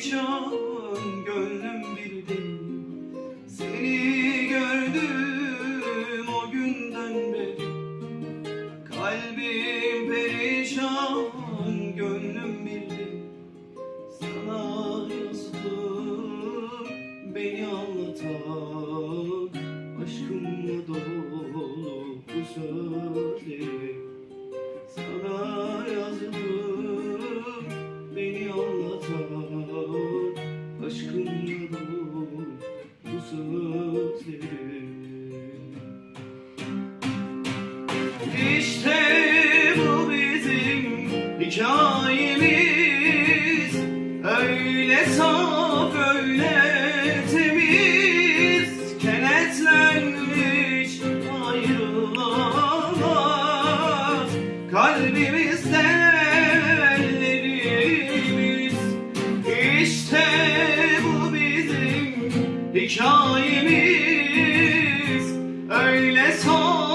can gönlüm bir Seni gördüm o günden beri. Kalbim perişan gönlüm bir Sana yazdım beni anlatan Aşkımla dolu bu sözleri. İşte bu bizim hikayemiz. Öyle saf öyle temiz. Kenetlenmiş ayrılamaz Kalbimizde hikayemiz öyle son.